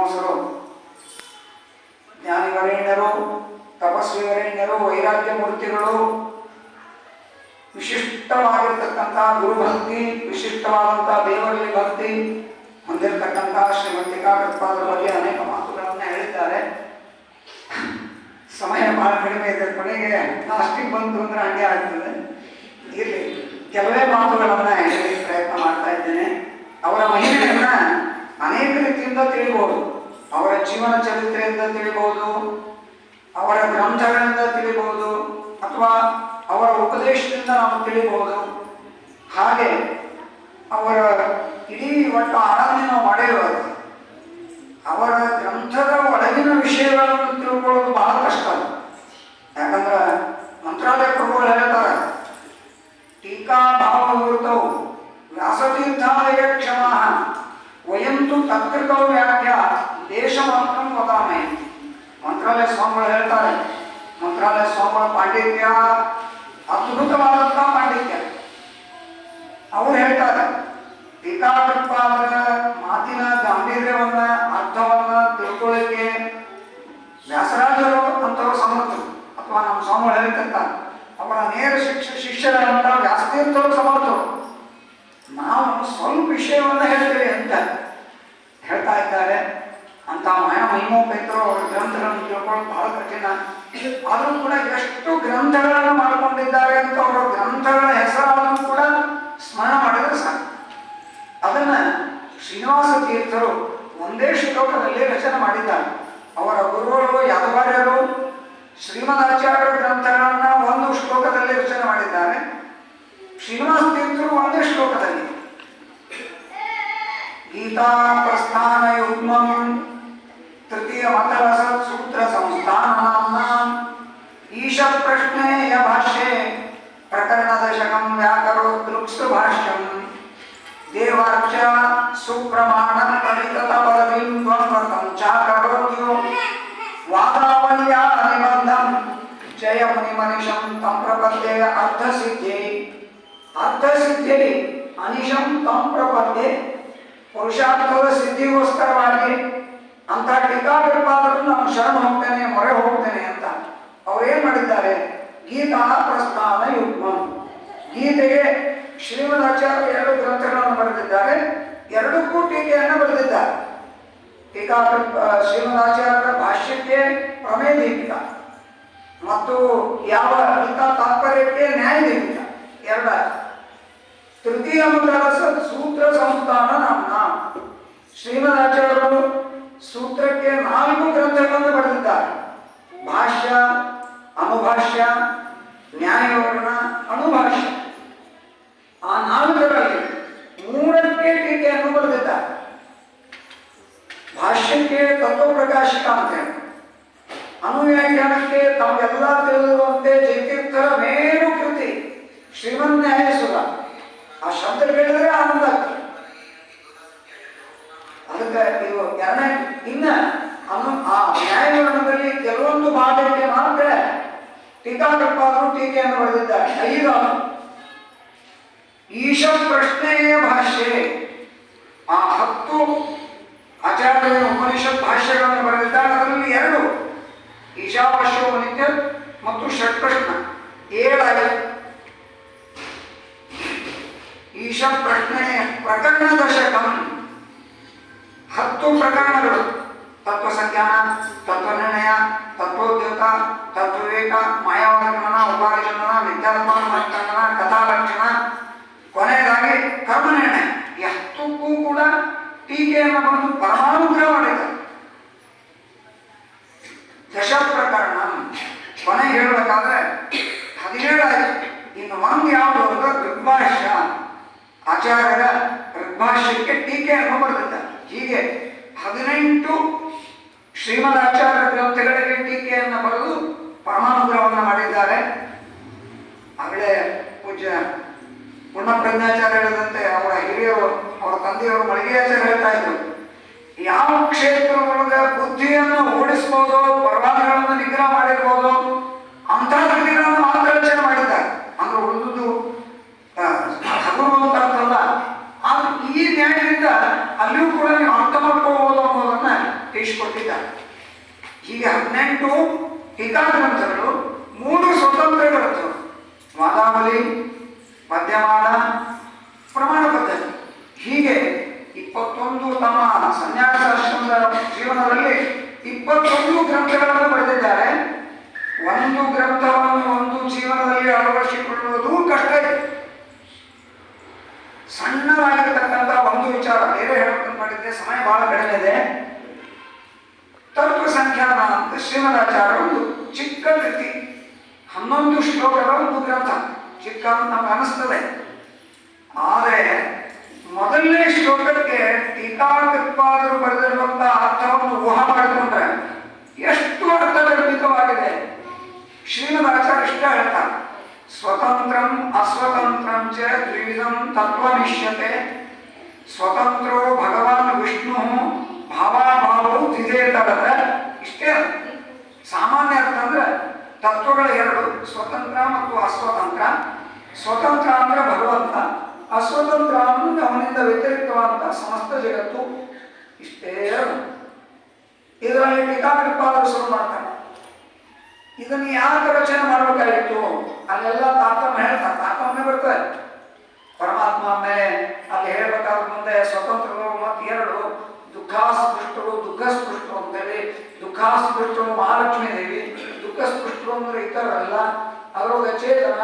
ವಿದ್ವಾಂಸರು ಜ್ಞಾನಿವರೇಣ್ಯರು ತಪಸ್ವಿ ವರೇಣ್ಯರು ವೈರಾಗ್ಯ ಮೂರ್ತಿಗಳು ವಿಶಿಷ್ಟವಾಗಿರ್ತಕ್ಕಂಥ ಗುರುಭಕ್ತಿ, ವಿಶಿಷ್ಟವಾದಂಥ ದೇವರಲ್ಲಿ ಭಕ್ತಿ ಹೊಂದಿರತಕ್ಕಂಥ ಶ್ರೀಮಂತಿಕಾಕೃತ್ಪಾದರ ಬಗ್ಗೆ ಅನೇಕ ಮಾತುಗಳನ್ನು ಹೇಳಿದ್ದಾರೆ. ಸಮಯ ಬಹಳ ಕಡಿಮೆ ಇದೆ. ಕೊನೆಗೆ ಲಾಸ್ಟಿಗೆ ಬಂತು ಅಂದ್ರೆ ಹಂಗೆ ಆಗ್ತದೆ. ಇರಲಿ. ಕೆಲವೇ ಮಾತುಗಳನ್ನು ಹೇಳಿ ಪ್ರಯತ್ನ ಮಾಡ್ತಾ ಇದ್ದೇನೆ. ಅವರ ಮಹಿಳೆಯನ್ನ ಅನೇಕ ರೀತಿಯಿಂದ ತಿಳಿಬಹುದು ಅವರ ಜೀವನ ಚರಿತ್ರೆಯಿಂದ ತಿಳಿಬಹುದು, ಅವರ ಗ್ರಂಥಗಳಿಂದ ತಿಳಿಬಹುದು, ಅಥವಾ ಅವರ ಉಪದೇಶದಿಂದ ನಾವು ತಿಳಿಬಹುದು. ಹಾಗೆ ಅವರ ಇಡೀ ಒಟ್ಟು ಆರಾಧನೆ ನಾವು ಮಾಡಿರುವುದು ಅವರ ಗ್ರಂಥದ ಒಳಗಿನ ವಿಷಯಗಳನ್ನು ತಿಳ್ಕೊಳ್ಳೋದು ಬಹಳ ಕಷ್ಟ ಯಾಕಂದ್ರೆ ಮಂತ್ರಾಲಯ ಪ್ರಭುಗಳು ಹೇಳ್ತಾರೆ ಟೀಕಾ ಭಾವವೃತವು ವ್ಯಾಸತೀರ್ಥಾಲಯ ಕ್ಷಮ ವಯಂತು ತತ್ಕೃತವು ವ್ಯಾಖ್ಯ ದೇಶ ಮಾತ್ರ ವದಾಮೆ ಮಂತ್ರಾಲಯ ಸ್ವಾಮಿಗಳು ಹೇಳ್ತಾರೆ ಮಂತ್ರಾಲಯ ಸ್ವಾಮಿಗಳ ಪಾಂಡಿತ್ಯ, ಅದ್ಭುತವಾದಂತಹ ಪಾಂಡಿತ್ಯ. ಅವರು ಹೇಳ್ತಾರೆ ಟೀಕಾಕೃತ್ಪಾದರ ಮಾತಿನ ಗಾಂಭೀರ್ಯವನ್ನ, ಅರ್ಥವನ್ನ ತಿಳ್ಕೊಳ್ಳಿಕ್ಕೆ ವ್ಯಾಸರಾಜರು ಅಂತವರು ಸಮರ್ಥರು. ಅಥವಾ ನಮ್ಮ ಸ್ವಾಮಿಗಳು ಹೇಳಿದಂತ ಅವರ ನೇರ ಶಿಕ್ಷ ಶಿಷ್ಯರಂತ ವ್ಯಾಸತೀರ್ಥರು ಸಮರ್ಥರು. ನಾವು ಸ್ವಲ್ಪ ವಿಷಯವನ್ನ ಹೇಳ್ತೇವೆ ಅಂತ ಹೇಳ್ತಾ ಇದ್ದಾರೆ. ಅಂತ ಮಯ ಮಹಿಮೋಪೇತರು ಅವರ ಗ್ರಂಥಗಳನ್ನು ತಿಳ್ಕೊಳ್ಳೋದು ಬಹಳ ಕಠಿಣ. ಆದರೂ ಕೂಡ ಎಷ್ಟು ಗ್ರಂಥಗಳನ್ನು ಮಾಡಿಕೊಂಡಿದ್ದಾರೆ ಅಂತ ಅವರ ಗ್ರಂಥಗಳ ಹೆಸರನ್ನು ಕೂಡ ಸ್ಮರಣ ಮಾಡಿದ್ರೆ ಸಾಕು. ಅದನ್ನ ಶ್ರೀನಿವಾಸ ತೀರ್ಥರು ಒಂದೇ ಶ್ಲೋಕದಲ್ಲಿ ರಚನೆ ಮಾಡಿದ್ದಾರೆ. ಅವರ ಗುರುಗಳು, ಯಾದವಾರ್ಯರು, ಶ್ರೀಮದಾಚಾರ್ಯರ ಗ್ರಂಥಗಳನ್ನ ಒಂದು ಶ್ಲೋಕದಲ್ಲಿ ರಚನೆ ಮಾಡಿದ್ದಾರೆ. ಶ್ರೀನಿವಾಸ ತೀರ್ಥರು ಒಂದೇ ಶ್ಲೋಕದಲ್ಲಿ. ಗೀತಾ ಪ್ರಸ್ಥಾನ ಯುಗ್ಮಂ ತೃತೀಯ ಮತರಸ ಸೂತ್ರ ಸಂಸ್ಥಾನ ಈಶ ಪ್ರಶ್ನೆಯ ಭಾಷ್ಯೆ ಪ್ರಕರಣ ದಶಕಂ ವ್ಯಾಕರೋ ದೃಕ್ಸು ಭಾಷ್ಯಂ ದೇವಾರ್ಚ ಸುಪ್ರಮಾಣ ಪರಿತತ ಪದವಿಂ ದ್ವಂದ್ವಕಂ ಚಾಕರೋಗ್ಯೋ ವಾದಾವಲ್ಯಾ ನಿಬಂಧಂ ಜಯ ಮುನಿ ಮನಿಷಂ ತಂ ಪ್ರಪದ್ಯೆ ಅರ್ಧ ಸಿದ್ಧಿ ಅರ್ಧ ಸಿದ್ಧಿ ಅನಿಶಂ ತಂ ಪ್ರಪದ್ಯೆ ಪುರುಷಾರ್ಥದ ಸಿದ್ಧಿಗೋಸ್ಕರವಾಗಿ ಅಂತ ಟೀಕಾಕೃಪಾದರೂ ನಾನು ಶರಣ ಹೋಗ್ತೇನೆ ಮೊರೆ ಹೋಗ್ತೇನೆ ಅಂತ ಮಾಡಿದ್ದಾರೆ ಗೀತಾ ಪ್ರಸ್ಥಾನ ಯುಗ್ಮ. ಗೀತೆಗೆ ಶ್ರೀಮದಾಚಾರ್ಯ ಎರಡು ಗ್ರಂಥಗಳನ್ನು ಬರೆದಿದ್ದಾರೆ ಎರಡಕ್ಕೂ ಟೀಕೆಯನ್ನು ಬರೆದಿದ್ದಾರೆ. ಟೀಕಾ ಶ್ರೀಮದಾಚಾರ್ಯರ ಭಾಷ್ಯಕ್ಕೆ ಪ್ರಮೇಯ ದೀಪಿಕ ಮತ್ತು ಯಾವ ಟೀಕಾ ತಾತ್ಪರ್ಯಕ್ಕೆ ನ್ಯಾಯ ದೀಪಿಕ. ಎರಡ, ತೃತೀಯ ಮಂಡಲಸ ಸೂತ್ರ ಸಂಸ್ಥಾನ ನಮ್ಮ ಶ್ರೀಮದಾಚಾರ್ಯರು ಸೂತ್ರಕ್ಕೆ ನಾಲ್ಕು ಗ್ರಂಥಗಳನ್ನು ಬರೆದಿದ್ದಾರೆ ಭಾಷ್ಯ ಅನುಭಾಷ್ಯ ನ್ಯಾಯವರ್ಣ ಅನುಭಾಷ್ಯ ಆ ನಾಲ್ಕರಲ್ಲಿ ಮೂರಕ್ಕೆ ಟೀಕೆಯನ್ನು ಬರೆದಿದ್ದಾರೆ ಭಾಷ್ಯಕ್ಕೆ ತತ್ವಪ್ರಕಾಶಿಕ ಅಂತ ಹೇಳಿ. ಅನುವ್ಯಾಖ್ಯಾನಕ್ಕೆ ತಮಗೆಲ್ಲ ತಿಳಿದಿರುವಂತೆ ಜಯತೀರ್ಥರ ಮೇರು ಕೃತಿ ಶ್ರೀಮನ್ ನ್ಯಾಯಸುರ. ಆ ಶಬ್ದ ಕೇಳಿದ್ರೆ ಆನಂದ ಅದಕ್ಕೆ ನೀವು ಎರಡನೇ, ಇನ್ನ ಅನು ಆ ನ್ಯಾಯವರ್ಣದಲ್ಲಿ ಕೆಲವೊಂದು ಭಾಗಕ್ಕೆ ಮಾತ್ರ ಟೀಕಾಕೃಪಾದರು ಟೀಕೆಯನ್ನು ಬರೆದಿದ್ದಾರೆ. ಐದು, ಈಶ ಪ್ರಶ್ನೆಯ ಭಾಷೆ ಆ ಹತ್ತು ಆಚಾರ್ಯರ ಉಪನಿಷತ್ ಭಾಷೆಗಳನ್ನು ಬರೆದಿದ್ದಾರೆ. ಅದರಲ್ಲಿ ಎರಡು ಈಶಾವಾಸ್ಯೋಪನಿತ್ಯ ಮತ್ತು ಷಟ್ಪ್ರಶ್ನ ಏಳಾಯಿತು ಈಶ ಪ್ರಶ್ನೆ ಪ್ರಕರಣ ದಶಕಂ ಹತ್ತು ಪ್ರಕರಣಗಳು. ತತ್ವ ತತ್ವನಿರ್ಣಯ ತತ್ವ ನಿರ್ಣಯ ತತ್ವೋದ್ಯೋತ, ತತ್ವವಿವೇಕ ಮಾಯಾವರ್ಣನ ಉಪಾರಿಶನ ವಿದ್ಯಾತ್ಮನ ಕಥಾಲಕ್ಷಣ. ಕೊನೆಯದಾಗಿ ಕರ್ಮ ನಿರ್ಣಯ ಎಷ್ಟಕ್ಕೂ ಕೂಡ ಟೀಕೆಯನ್ನು ಬಂದು ಪರಮಾನುಗ್ರಹ ಮಾಡಿದ ದಶ ಪ್ರಕರಣ ಕೊನೆ ಹೇಳಬೇಕಾದ್ರೆ ಹದಿನೇಳು ಆಯ್ತು ಇನ್ನು ಒಂದು ಯಾವುದು ಅಂದ್ರೆ ಋಗ್ಭಾಷ್ಯ. ಆಚಾರ್ಯರ ಋಗ್ಭಾಷ್ಯಕ್ಕೆ ಟೀಕೆಯನ್ನು ಬರೆದಿದ್ದಾರೆ. ಹೀಗೆ ಹದಿನೆಂಟು ಶ್ರೀಮದಾಚಾರ್ಯ ಗ್ರಂಥಗಳಿಗೆ ಟೀಕೆಯನ್ನು ಬರೆದು ಪರಮಾನುಗ್ರಹವನ್ನು ಮಾಡಿದ್ದಾರೆ. ಆಗಲೇ ಪೂಜ್ಯ ಪುಣ್ಯಪ್ರಜ್ಞಾಚಾರ್ಯ ಹೇಳಿದಂತೆ ಅವರ ಹಿರಿಯರು, ಅವರ ತಂದೆಯವರು ಮಳಿಗೆಯಾಚಾರ್ಯ ಹೇಳ್ತಾ ಇದ್ರು. ಯಾವ ಕ್ಷೇತ್ರದೊಳಗೆ ಬುದ್ಧಿಯನ್ನು ಓಡಿಸ್ಬೋದು ಪರಮಾನುಗಳನ್ನು ನಿಗ್ರಹ ಮಾಡಿರ್ಬೋದು ಅಂತ ಕೃತಿಗಳನ್ನು ಮಾತ್ರ ರಚನೆ ಮಾಡಿದ್ದಾರೆ ಅಂದ್ರೆ ಉಳಿದುದು ಹಗುರು ಅಂತ ಅರ್ಥಲ್ಲ ಆದ್ರೆ ಈ ನ್ಯಾಯದಿಂದ ಅಲ್ಲಿಯೂ ಕೂಡ ನೀವು ಅರ್ಥ ಮಾಡ್ಕೋಬಹುದು ಅನ್ನೋದನ್ನ ತಿಳಿಸ್ಕೊಟ್ಟಿದ್ದಾರೆ ಹೀಗೆ ಗ್ರಂಥಗಳು ಮೂರು ಸ್ವತಂತ್ರಗಳು ವಾದಾವಲಿ ಮಧ್ಯಮಾನ ಪ್ರಮಾಣ ಪದ್ಧತಿ ಹೀಗೆ ಇಪ್ಪತ್ತೊಂದು ತಮ್ಮ ಸನ್ಯಾಸಾಶ್ರಮದ ಜೀವನದಲ್ಲಿ ಇಪ್ಪತ್ತೊಂದು ಗ್ರಂಥಗಳನ್ನು ಬರೆದಿದ್ದಾರೆ ಒಂದು ಗ್ರಂಥವನ್ನು ಒಂದು ಜೀವನದಲ್ಲಿ ಅಳವಡಿಸಿಕೊಳ್ಳುವುದು ಕಷ್ಟ ಇದೆ ಸಣ್ಣದಾಗಿರ್ತಕ್ಕಂಥ ಒಂದು ವಿಚಾರ ಬೇರೆ ಹೇಳಬೇಕಂತ ಮಾಡಿದ್ದೆ ಸಮಯ ಬಹಳ ಕಡಿಮೆ ಇದೆ ತತ್ವ ಶ್ರೀಮದಾಚಾರ್ಯ ಒಂದು ಚಿಕ್ಕ ಕೃತಿ ಹನ್ನೊಂದು ಶ್ಲೋಕದ ಒಂದು ಗ್ರಂಥ ಚಿಕ್ಕ ಅಂತ ಅನಿಸ್ತದೆ ಆದರೆ ಮೊದಲನೇ ಶ್ಲೋಕಕ್ಕೆ ಟೀಕಾಕೃತ್ವಾದರು ಬರೆದಿರುವಂತಹ ಅರ್ಥವನ್ನು ಊಹ ಮಾಡಿಕೊಂಡ್ರೆ ಎಷ್ಟು ಅರ್ಥಗರ್ಭಿತವಾಗಿದೆ. ಶ್ರೀಮದಾಚಾರ್ಯ ಇಷ್ಟ ಹೇಳ್ತಾರೆ, ಸ್ವತಂತ್ರಂ ಅಸ್ವತಂತ್ರಂ ಚ ದ್ವಿವಿಧಂ ತತ್ವನಿಷ್ಯತೆ ಸ್ವತಂತ್ರೋ ಭಗವಾನ್ ವಿಷ್ಣು ಭಾವಾಭಾವವು ದ್ವಿಧೇ ತರದ ಇಷ್ಟೇ ಅರ್ಥ. ಸಾಮಾನ್ಯ ಅರ್ಥ ಅಂದ್ರೆ ತತ್ವಗಳ ಎರಡು ಸ್ವತಂತ್ರ ಮತ್ತು ಅಸ್ವತಂತ್ರ. ಸ್ವತಂತ್ರ ಅಂದ್ರೆ ಭಗವಂತ ಅಸ್ವತಂತ್ರ ಅಂದ್ರೆ ಅವನಿಂದ ವ್ಯತಿರಿಕ್ತವಾದಂಥ ಸಮಸ್ತ ಜಗತ್ತು ಇಷ್ಟೇ. ಇದರಲ್ಲಿ ಟೀಕಾಕೃಪಾದರು ಶುರು ಮಾಡ್ತಾರೆ. ಇದನ್ನು ಯಾಕೆ ರಚನೆ ಮಾಡಬೇಕಾಗಿತ್ತು? ಅಲ್ಲೆಲ್ಲ ತಾತಮ್ಮ ಹೇಳ್ತಾರೆ ತಾತಮ್ಮನೆ ಬರ್ತಾರೆ